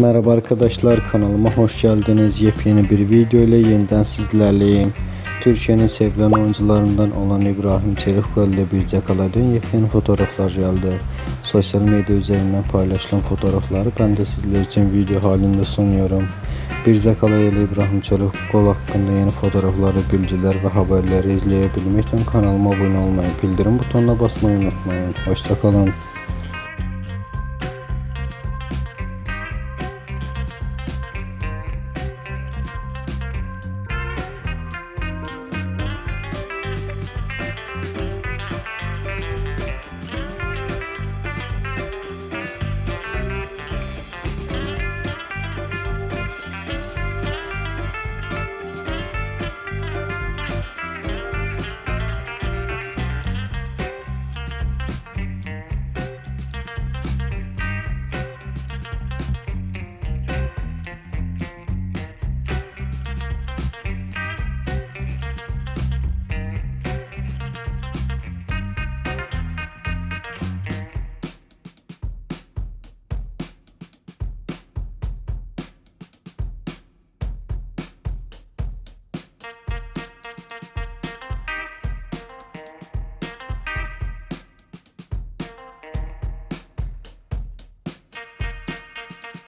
Merhaba arkadaşlar kanalıma hoş geldiniz. Yepyeni bir video ile yeniden sizlerleyim. Türkiye'nin sevilen oyuncularından olan İbrahim Çelikköl ile Birce Kaladın yepyeni fotoğraflar geldi. Sosyal medya üzerinden paylaşılan fotoğrafları ben de sizler için video halinde sunuyorum. Birce Kalay ile İbrahim Çelikkol hakkında yeni fotoğrafları, bilgiler ve haberleri izleyebilmek için kanalıma abone olmayı, bildirim butonuna basmayı unutmayın. Hoşçakalın.